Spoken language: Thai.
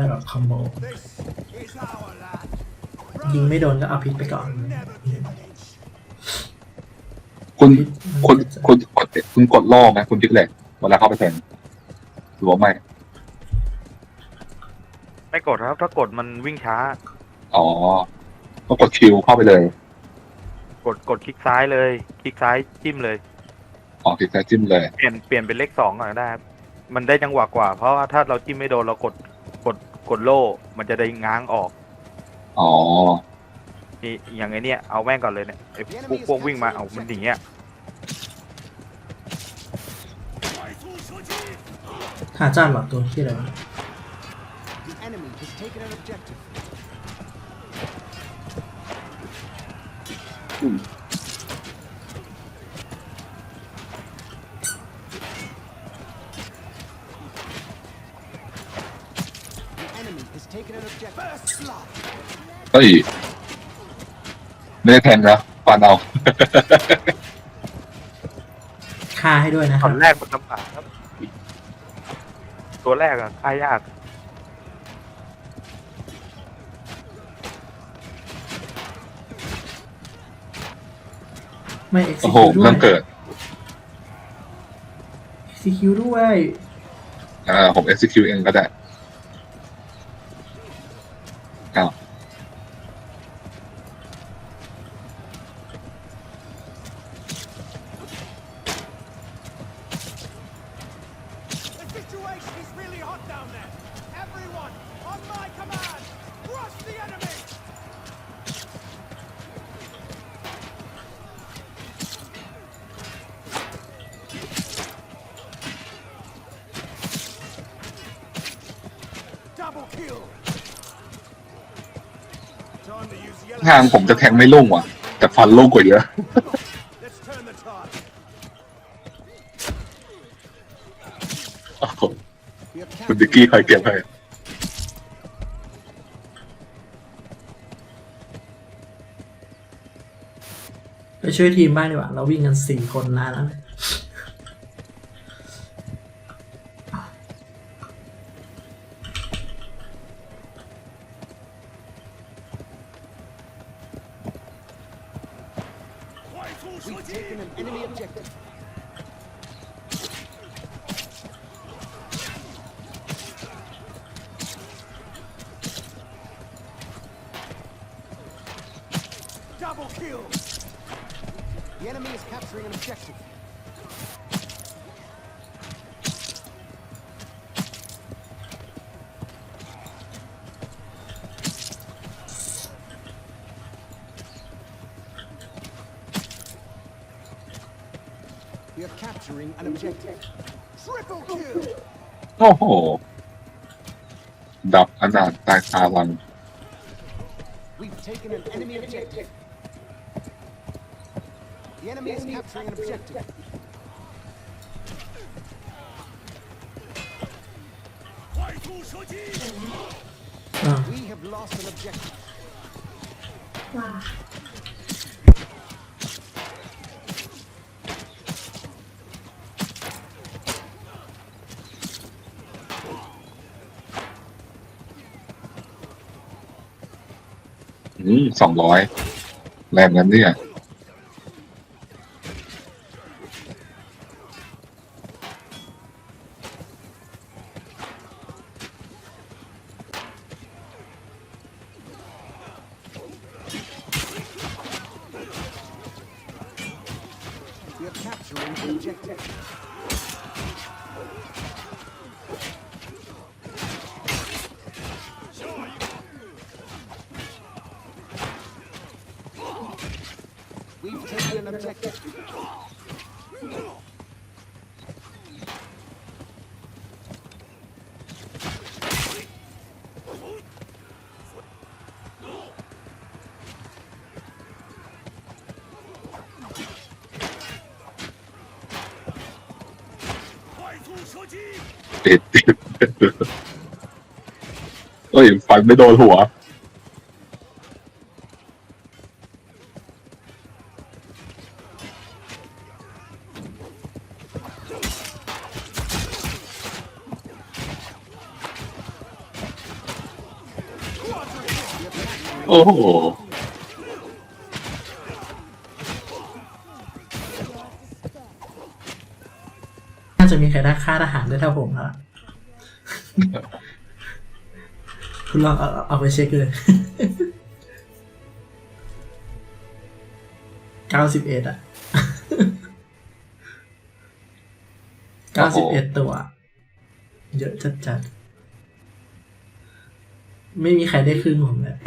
ได้แบบคอมโบ This is our land. ยิงไม่โดนก็เอาพิษไปก่อน Never give an inch. คุณคุณคุณกดคุณกดโล่ไหมคุณพิกเหล็กเวลาเข้าไปแทงหรือว่าไม่ ไม่กดครับ ถ้ากดมันวิ่งช้า อ๋อก็กดคิวเข้าไปเลย กดกดคลิกซ้ายเลย คลิกซ้ายจิ้มเลย อ๋อคลิกซ้ายจิ้มเลย เปลี่ยนเปลี่ยนเป็นเลขสองก่อนก็ได้ครับมันได้จังหวะกว่า เพราะว่าถ้าเราจิ้มไม่โดนเรากด กดกดโล่ มันจะได้ง้างออก อ๋อ นี่อย่างไอเนี้ยเอาแม่งก่อนเลยเนี่ยไอ้พวกพวกวิ่งมาเอามันอย่างเงี้ยหาจ้านหรอตัวที่อะไรวะ The enemy has taken an objective. อืม The enemy has taken an objective. First blood. เฮ้ยไม่ได้แทงนะฟันเอา ฆ่าให้ด้วยนะคตรัอบนแรกมันลำบากครับ ตัวแรกอะค่ายาก ไม่โอ้โห execute ด้วเริ่ยมเกิด execute ด้วย อ่า ผม execute เองก็ได้ ทางผมจะแทงไม่ลุ่งว่ะ แต่ฟันลุ่งกว่าเยอะ Let's turn the tide. โอ้โห We have คุณดิกกี้คอยเก็บให้ไปช่วยทีมบ้างดีกว่า เราวิ่งกันสี่คนนานแล้ว We've taken an enemy objective. Double kill! The enemy is capturing an objective. We are capturing an objective. Triple kill! โอ้โห ดับอนาถตายคาวัน We've taken an enemy objective. The enemy is capturing an objective. อ่า We have lost an objective. สองร้อยแรงนั้นเนี่ย We are capturing an objective. We've taken an objective. ติดติดเอ้ยฟันไม่โดนหัว โอ้โห น่าจะมีใครได้ค่าทหารได้เท่าผมแล้วคุณลองเอาเอาไปเช็คเลยเก้าสิบเอ็ดอะเก้าสิบเอ็ดตัว เยอะจัดจัดๆไม่มีใครได้ครึ่งผมเลย